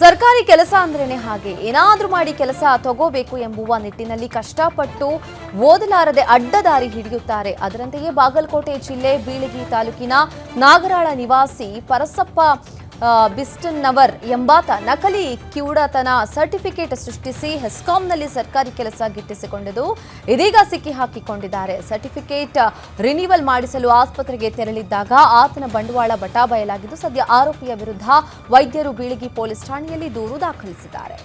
ಸರ್ಕಾರಿ ಕೆಲಸ ಅಂದ್ರೇನೆ ಹಾಗೆ. ಏನಾದರೂ ಮಾಡಿ ಕೆಲಸ ತಗೋಬೇಕು ಎಂಬುವ ನಿಟ್ಟಿನಲ್ಲಿ ಕಷ್ಟಪಟ್ಟು ಓದಲಾರದೆ ಅಡ್ಡದಾರಿ ಹಿಡಿಯುತ್ತಾರೆ. ಅದರಂತೆಯೇ ಬಾಗಲಕೋಟೆ ಜಿಲ್ಲೆ ಬೀಳಗಿ ತಾಲೂಕಿನ ನಾಗರಾಳ ನಿವಾಸಿ ಪರಸಪ್ಪ ಆ, ಬಿಸ್ಟನ್ನವರ್ ಎಂಬಾತ ನಕಲಿ ಕಿವುಡತನ ಸರ್ಟಿಫಿಕೇಟ್ ಸೃಷ್ಟಿಸಿ ಹೆಸ್ಕಾಂನಲ್ಲಿ ಸರ್ಕಾರಿ ಕೆಲಸ ಗಿಟ್ಟಿಸಿಕೊಂಡಿದ್ದು ಇದೀಗ ಸಿಕ್ಕಿ ಹಾಕಿಕೊಂಡಿದ್ದಾರೆ. ಸರ್ಟಿಫಿಕೇಟ್ ರಿನಿವಲ್ ಮಾಡಿಸಲು ಆಸ್ಪತ್ರೆಗೆ ತೆರಳಿದ್ದಾಗ ಆತನ ಬಂಡವಾಳ ಬಟಾಬಯಲಾಗಿದ್ದು ಸದ್ಯ ಆರೋಪಿಯ ವಿರುದ್ಧ ವೈದ್ಯರು ಬೀಳಿಗಿ ಪೊಲೀಸ್ ಠಾಣೆಯಲ್ಲಿ ದೂರು ದಾಖಲಿಸಿದ್ದಾರೆ.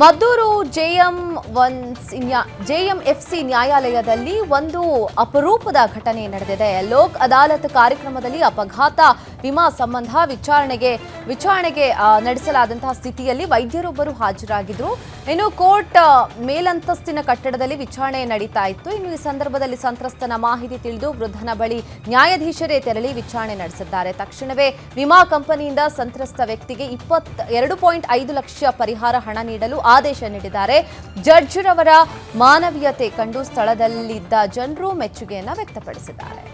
ಮದ್ದೂರು ಜೆಎಂ ಒನ್ ಸಿ ನ್ಯಾಯಾಲಯದಲ್ಲಿ ಒಂದು ಅಪರೂಪದ ಘಟನೆ ನಡೆದಿದೆ. ಲೋಕ್ ಅದಾಲತ್ ಕಾರ್ಯಕ್ರಮದಲ್ಲಿ ಅಪಘಾತ, ವಿಮಾ ಸಂಬಂಧ ವಿಚಾರಣೆಗೆ ವಿಚಾರಣೆಗೆ ನಡೆಸಲಾದಂತಹ ಸ್ಥಿತಿಯಲ್ಲಿ ವೈದ್ಯರೊಬ್ಬರು ಹಾಜರಾಗಿದ್ರು. ಇನ್ನು ಕೋರ್ಟ್ ಮೇಲಂತಸ್ತಿನ ಕಟ್ಟಡದಲ್ಲಿ ವಿಚಾರಣೆ ನಡೀತಾ ಇತ್ತು. ಇನ್ನು ಈ ಸಂದರ್ಭದಲ್ಲಿ ಸಂತ್ರಸ್ತನ ಮಾಹಿತಿ ತಿಳಿದು ವೃದ್ಧನ ಬಳಿ ನ್ಯಾಯಾಧೀಶರೇ ತೆರಳಿ ವಿಚಾರಣೆ ನಡೆಸಿದ್ದಾರೆ. ತಕ್ಷಣವೇ ವಿಮಾ ಕಂಪನಿಯಿಂದ ಸಂತ್ರಸ್ತ ವ್ಯಕ್ತಿಗೆ ಇಪ್ಪತ್ ಎರಡು ಪಾಯಿಂಟ್ ಐದು ಲಕ್ಷ ಪರಿಹಾರ ಹಣ ನೀಡಲು ಆದೇಶ ನೀಡಿದ್ದಾರೆ. ಜಡ್ಜ್ರವರ ಮಾನವೀಯತೆ ಕಂಡು ಸ್ಥಳದಲ್ಲಿದ್ದ ಜನರು ಮೆಚ್ಚುಗೆಯನ್ನು ವ್ಯಕ್ತಪಡಿಸಿದ್ದಾರೆ.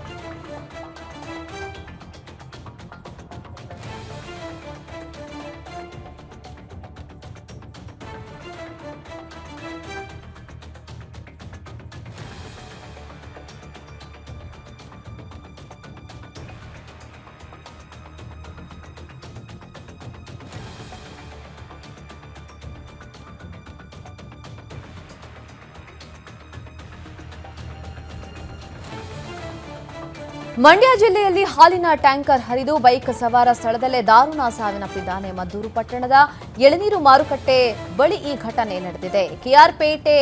ಮಂಡ್ಯ ಜಿಲ್ಲೆಯಲ್ಲಿ ಹಾಲಿನ ಟ್ಯಾಂಕರ್ ಹರಿದು ಬೈಕ್ ಸವಾರ ಸ್ಥಳದಲ್ಲೇ ದಾರುಣ ಸಾವನ್ನಪ್ಪಿದ್ದಾನೆ. ಮದ್ದೂರು ಪಟ್ಟಣದ ಎಳನೀರು ಮಾರುಕಟ್ಟೆ ಬಳಿ ಈ ಘಟನೆ ನಡೆದಿದೆ. ಕೆಆರ್ಪೇಟೆ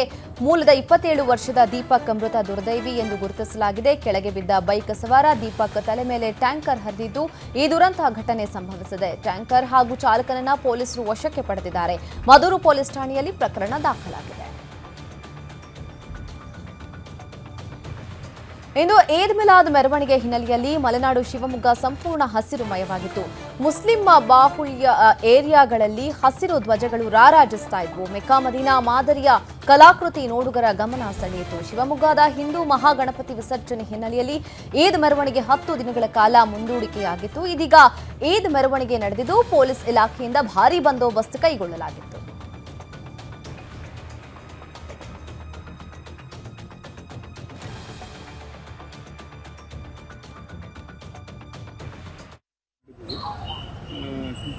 ಮೂಲದ ಇಪ್ಪತ್ತೇಳು ವರ್ಷದ ದೀಪಕ್ ಮೃತ ದುರ್ದೈವಿ ಎಂದು ಗುರುತಿಸಲಾಗಿದೆ. ಕೆಳಗೆ ಬಿದ್ದ ಬೈಕ್ ಸವಾರ ದೀಪಕ್ ತಲೆ ಮೇಲೆ ಟ್ಯಾಂಕರ್ ಹರಿದಿದ್ದು, ಈ ದುರಂತ ಘಟನೆ ಸಂಭವಿಸಿದೆ. ಟ್ಯಾಂಕರ್ ಹಾಗೂ ಚಾಲಕನನ್ನ ಪೊಲೀಸರು ವಶಕ್ಕೆ ಪಡೆದಿದ್ದಾರೆ. ಮದೂರು ಪೊಲೀಸ್ ಠಾಣೆಯಲ್ಲಿ ಪ್ರಕರಣ ದಾಖಲಾಗಿದೆ. ಇಂದು ಈದ್ ಮಿಲಾದ್ ಮೆರವಣಿಗೆ ಹಿನ್ನೆಲೆಯಲ್ಲಿ ಮಲೆನಾಡು ಶಿವಮೊಗ್ಗ ಸಂಪೂರ್ಣ ಹಸಿರುಮಯವಾಗಿತ್ತು ಮುಸ್ಲಿಂ ಬಾಹುಳ್ಯ ಏರಿಯಾಗಳಲ್ಲಿ ಹಸಿರು ಧ್ವಜಗಳು ರಾರಾಜಿಸ್ತಾ ಇದ್ವು. ಮೆಕ್ಕಾ ಮದೀನಾ ಮಾದರಿಯ ಕಲಾಕೃತಿ ನೋಡುಗರ ಗಮನ ಸೆಳೆಯಿತು. ಶಿವಮೊಗ್ಗದ ಹಿಂದೂ ಮಹಾಗಣಪತಿ ವಿಸರ್ಜನೆ ಹಿನ್ನೆಲೆಯಲ್ಲಿ ಏದ್ ಮೆರವಣಿಗೆ ಹತ್ತು ದಿನಗಳ ಕಾಲ ಮುಂದೂಡಿಕೆಯಾಗಿತ್ತು. ಇದೀಗ ಏದ್ ಮೆರವಣಿಗೆ ನಡೆದಿದ್ದು, ಪೊಲೀಸ್ ಇಲಾಖೆಯಿಂದ ಭಾರೀ ಬಂದೋಬಸ್ತ್ ಕೈಗೊಳ್ಳಲಾಗಿತ್ತು.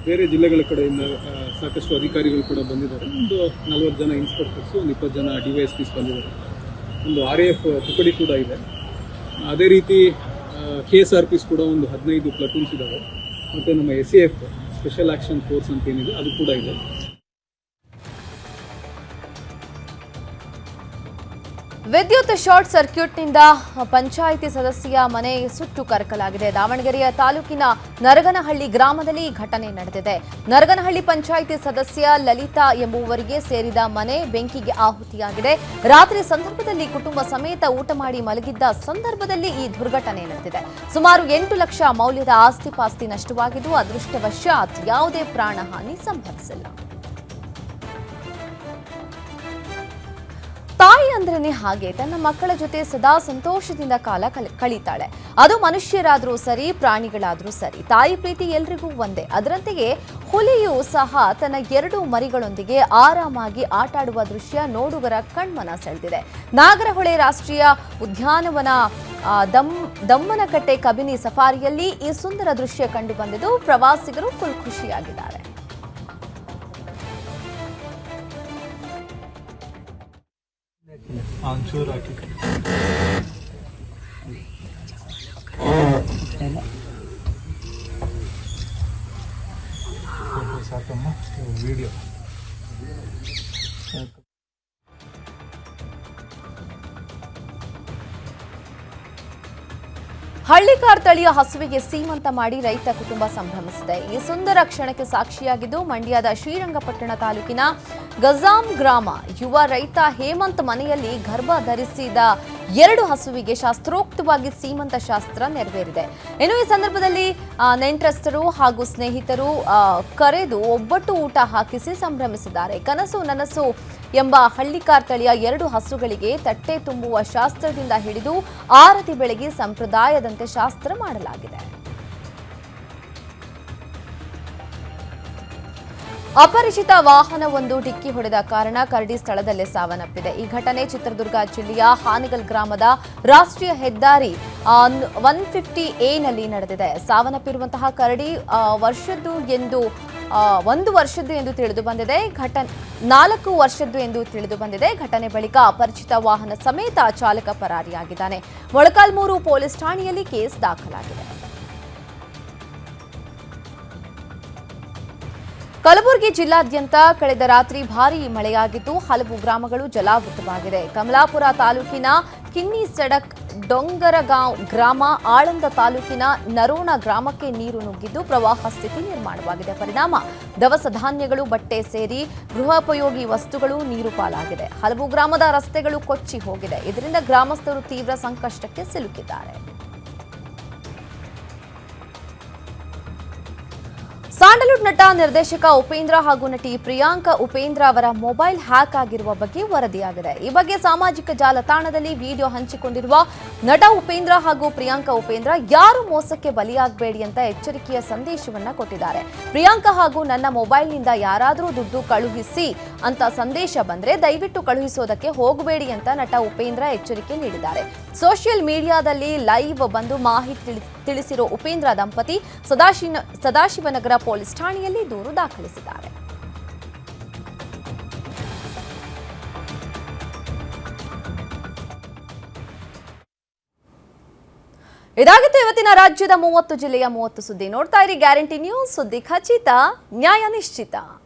ಬೇರೆ ಜಿಲ್ಲೆಗಳ ಕಡೆಯಿಂದ ಸಾಕಷ್ಟು ಅಧಿಕಾರಿಗಳು ಕೂಡ ಬಂದಿದ್ದಾರೆ. ಒಂದು ನಲವತ್ತು ಜನ ಇನ್ಸ್ಪೆಕ್ಟರ್ಸು ಒಂದು ಇಪ್ಪತ್ತು ಜನ ಡಿ ವೈ ಎಸ್ ಪಿಸ್ ಬಂದಿದ್ದಾರೆ. ಒಂದು ಆರ್ ಎಫ್ ತುಕಡಿ ಕೂಡ ಇದೆ. ಅದೇ ರೀತಿ ಕೆ ಎಸ್ ಆರ್ ಪಿಸ್ ಕೂಡ ಒಂದು ಹದಿನೈದು ಪ್ಲಟೂನ್ಸ್ ಇದ್ದಾವೆ ಮತ್ತು ನಮ್ಮ S C F special action force ಅಂತ ಏನಿದೆ, ಅದು ಕೂಡ ಇದೆ. ವಿದ್ಯುತ್ ಶಾರ್ಟ್ ಸರ್ಕ್ಯೂಟ್ನಿಂದ ಪಂಚಾಯಿತಿ ಸದಸ್ಯ ಮನೆ ಸುಟ್ಟು ಕರಕಲಾಗಿದೆ. ದಾವಣಗೆರೆಯ ತಾಲೂಕಿನ ನರಗನಹಳ್ಳಿ ಗ್ರಾಮದಲ್ಲಿ ಈ ಘಟನೆ ನಡೆದಿದೆ. ನರಗನಹಳ್ಳಿ ಪಂಚಾಯಿತಿ ಸದಸ್ಯ ಲಲಿತಾ ಎಂಬುವರಿಗೆ ಸೇರಿದ ಮನೆ ಬೆಂಕಿಗೆ ಆಹುತಿಯಾಗಿದೆ. ರಾತ್ರಿ ಸಂದರ್ಭದಲ್ಲಿ ಕುಟುಂಬ ಸಮೇತ ಊಟ ಮಾಡಿ ಮಲಗಿದ್ದ ಸಂದರ್ಭದಲ್ಲಿ ಈ ದುರ್ಘಟನೆ ನಡೆದಿದೆ. ಸುಮಾರು ಎಂಟು ಲಕ್ಷ ಮೌಲ್ಯದ ಆಸ್ತಿ ಪಾಸ್ತಿ ನಷ್ಟವಾಗಿದ್ದು, ಅದೃಷ್ಟವಶಾತ್ ಯಾವುದೇ ಪ್ರಾಣಹಾನಿ ಸಂಭವಿಸಿಲ್ಲ. ಅಂದ್ರೇನೆ ಹಾಗೆ ತನ್ನ ಮಕ್ಕಳ ಜೊತೆ ಸದಾ ಸಂತೋಷದಿಂದ ಕಾಲ ಕಳಿ- ಕಳೀತಾಳೆ. ಅದು ಮನುಷ್ಯರಾದರೂ ಸರಿ, ಪ್ರಾಣಿಗಳಾದರೂ ಸರಿ, ತಾಯಿ ಪ್ರೀತಿ ಎಲ್ರಿಗೂ ಒಂದೇ. ಅದರಂತೆಯೇ ಹುಲಿಯು ಸಹ ತನ್ನ ಎರಡು ಮರಿಗಳೊಂದಿಗೆ ಆರಾಮಾಗಿ ಆಟಾಡುವ ದೃಶ್ಯ ನೋಡುಗರ ಕಣ್ಮನ ಸೆಳೆದಿದೆ. ನಾಗರಹೊಳೆ ರಾಷ್ಟ್ರೀಯ ಉದ್ಯಾನವನ ದಮ್, ದಮ್ಮನಕಟ್ಟೆ ಕಬಿನಿ ಸಫಾರಿಯಲ್ಲಿ ಈ ಸುಂದರ ದೃಶ್ಯ ಕಂಡು ಬಂದಿದ್ದು ಪ್ರವಾಸಿಗರು ಫುಲ್ ಖುಷಿಯಾಗಿದ್ದಾರೆ. आंसर आके साकम्मा तो वीडियो। ಹಳ್ಳಿಕಾರ್ ತಳಿಯ ಹಸುವಿಗೆ ಸೀಮಂತ ಮಾಡಿ ರೈತ ಕುಟುಂಬ ಸಂಭ್ರಮಿಸಿದೆ. ಈ ಸುಂದರ ಕ್ಷಣಕ್ಕೆ ಸಾಕ್ಷಿಯಾಗಿದ್ದು ಮಂಡ್ಯದ ಶ್ರೀರಂಗಪಟ್ಟಣ ತಾಲೂಕಿನ ಗಜಾಂ ಗ್ರಾಮ. ಯುವ ರೈತ ಹೇಮಂತ್ ಮನೆಯಲ್ಲಿ ಗರ್ಭ ಧರಿಸಿದ ಎರಡು ಹಸುವಿಗೆ ಶಾಸ್ತ್ರೋಕ್ತವಾಗಿ ಸೀಮಂತ ಶಾಸ್ತ್ರ ನೆರವೇರಿದೆ. ಇನ್ನು ಈ ಸಂದರ್ಭದಲ್ಲಿ ನೆಂಟ್ರಸ್ಥರು ಹಾಗೂ ಸ್ನೇಹಿತರು ಕರೆದು ಒಬ್ಬಟ್ಟು ಊಟ ಹಾಕಿಸಿ ಸಂಭ್ರಮಿಸಿದ್ದಾರೆ. ಕನಸು, ನನಸು ಎಂಬ ಹಳ್ಳಿಕಾರ್ ತಳಿಯ ಎರಡು ಹಸುಗಳಿಗೆ ತಟ್ಟೆ ತುಂಬುವ ಶಾಸ್ತ್ರದಿಂದ ಹಿಡಿದು ಆರತಿ ಬೆಳಗ್ಗೆ ಸಂಪ್ರದಾಯದಂತೆ ಶಾಸ್ತ್ರ ಮಾಡಲಾಗಿದೆ. ಅಪರಿಚಿತ ವಾಹನವೊಂದು ಡಿಕ್ಕಿ ಹೊಡೆದ ಕಾರಣ ಕರಡಿ ಸ್ಥಳದಲ್ಲೇ ಸಾವನ್ನಪ್ಪಿದೆ. ಈ ಘಟನೆ ಚಿತ್ರದುರ್ಗ ಜಿಲ್ಲೆಯ ಹಾನಗಲ್ ಗ್ರಾಮದ ರಾಷ್ಟ್ರೀಯ ಹೆದ್ದಾರಿ ಒನ್ ಫಿಫ್ಟಿ ನಲ್ಲಿ ನಡೆದಿದೆ. ಸಾವನ್ನಪ್ಪಿರುವಂತಹ ಕರಡಿ ವರ್ಷದ್ದು ಎಂದು ಒಂದು ವರ್ಷದ್ದು ಎಂದು ತಿಳಿದು ಬಂದಿದೆ. ಘಟನೆ ನಾಲ್ಕು ವರ್ಷದ್ದು ಎಂದು ತಿಳಿದು ಬಂದಿದೆ. ಘಟನೆ ಬಳಿಕ ಅಪರಿಚಿತ ವಾಹನ ಸಮೇತ ಚಾಲಕ ಪರಾರಿಯಾಗಿದ್ದಾನೆ. ಮೊಳಕಾಲ್ಮೂರು ಪೊಲೀಸ್ ಠಾಣೆಯಲ್ಲಿ ಕೇಸ್ ದಾಖಲಾಗಿದೆ. ಕಲಬುರಗಿ ಜಿಲ್ಲಾದ್ಯಂತ ಕಳೆದ ರಾತ್ರಿ ಭಾರೀ ಮಳೆಯಾಗಿದ್ದು ಹಲವು ಗ್ರಾಮಗಳು ಜಲಾವೃತವಾಗಿದೆ. ಕಮಲಾಪುರ ತಾಲೂಕಿನ ಕಿನ್ನಿ ಸಡಕ್ ಡೊಂಗರಗಾಂವ್ ಗ್ರಾಮ ಆಳಂದ ತಾಲೂಕಿನ ನರೋಣ ಗ್ರಾಮಕ್ಕೆ ನೀರು ನುಗ್ಗಿದ್ದು ಪ್ರವಾಹ ಸ್ಥಿತಿ ನಿರ್ಮಾಣವಾಗಿದೆ. ಪರಿಣಾಮ, ದವಸ ಧಾನ್ಯಗಳು, ಬಟ್ಟೆ ಸೇರಿ ಗೃಹೋಪಯೋಗಿ ವಸ್ತುಗಳು ನೀರು ಪಾಲಾಗಿದೆ. ಹಲವು ಗ್ರಾಮದ ರಸ್ತೆಗಳು ಕೊಚ್ಚಿ ಹೋಗಿದೆ. ಇದರಿಂದ ಗ್ರಾಮಸ್ಥರು ತೀವ್ರ ಸಂಕಷ್ಟಕ್ಕೆ ಸಿಲುಕಿದ್ದಾರೆ. ಸ್ಯಾಂಡಲ್ವುಡ್ ನಟ, ನಿರ್ದೇಶಕ ಉಪೇಂದ್ರ ಹಾಗೂ ನಟಿ ಪ್ರಿಯಾಂಕಾ ಉಪೇಂದ್ರ ಅವರ ಮೊಬೈಲ್ ಹ್ಯಾಕ್ ಆಗಿರುವ ಬಗ್ಗೆ ವರದಿಯಾಗಿದೆ. ಈ ಬಗ್ಗೆ ಸಾಮಾಜಿಕ ಜಾಲತಾಣದಲ್ಲಿ ವಿಡಿಯೋ ಹಂಚಿಕೊಂಡಿರುವ ನಟ ಉಪೇಂದ್ರ ಹಾಗೂ ಪ್ರಿಯಾಂಕಾ ಉಪೇಂದ್ರ ಯಾರು ಮೋಸಕ್ಕೆ ಬಲಿಯಾಗಬೇಡಿ ಅಂತ ಎಚ್ಚರಿಕೆಯ ಸಂದೇಶವನ್ನ ಕೊಟ್ಟಿದ್ದಾರೆ. ಪ್ರಿಯಾಂಕಾ ಹಾಗೂ ನನ್ನ ಮೊಬೈಲ್ನಿಂದ ಯಾರಾದರೂ ದುಡ್ಡು ಕಳುಹಿಸಿ ಅಂತ ಸಂದೇಶ ಬಂದ್ರೆ ದಯವಿಟ್ಟು ಕಳುಹಿಸೋದಕ್ಕೆ ಹೋಗಬೇಡಿ ಅಂತ ನಟ ಉಪೇಂದ್ರ ಎಚ್ಚರಿಕೆ ನೀಡಿದ್ದಾರೆ. ಸೋಷಿಯಲ್ ಮೀಡಿಯಾದಲ್ಲಿ ಲೈವ್ ಬಂದು ಮಾಹಿತಿ ತಿಳಿ- ತಿಳಿಸಿರೋ ಉಪೇಂದ್ರ ದಂಪತಿ ಸದಾಶಿವ ಸದಾಶಿವನಗರ ಪೊಲೀಸ್ ಠಾಣೆಯಲ್ಲಿ ದೂರು ದಾಖಲಿಸಿದ್ದಾರೆ. ಇದಾಗಿತ್ತು ಇವತ್ತಿನ ರಾಜ್ಯದ ಮೂವತ್ತು ಜಿಲ್ಲೆಯ ಮೂವತ್ತು ಸುದ್ದಿ. ನೋಡ್ತಾ ಇರಿ ಗ್ಯಾರಂಟಿ ನ್ಯೂಸ್ ಸುದ್ದಿ ಖಚಿತ, ನ್ಯಾಯ ನಿಶ್ಚಿತ.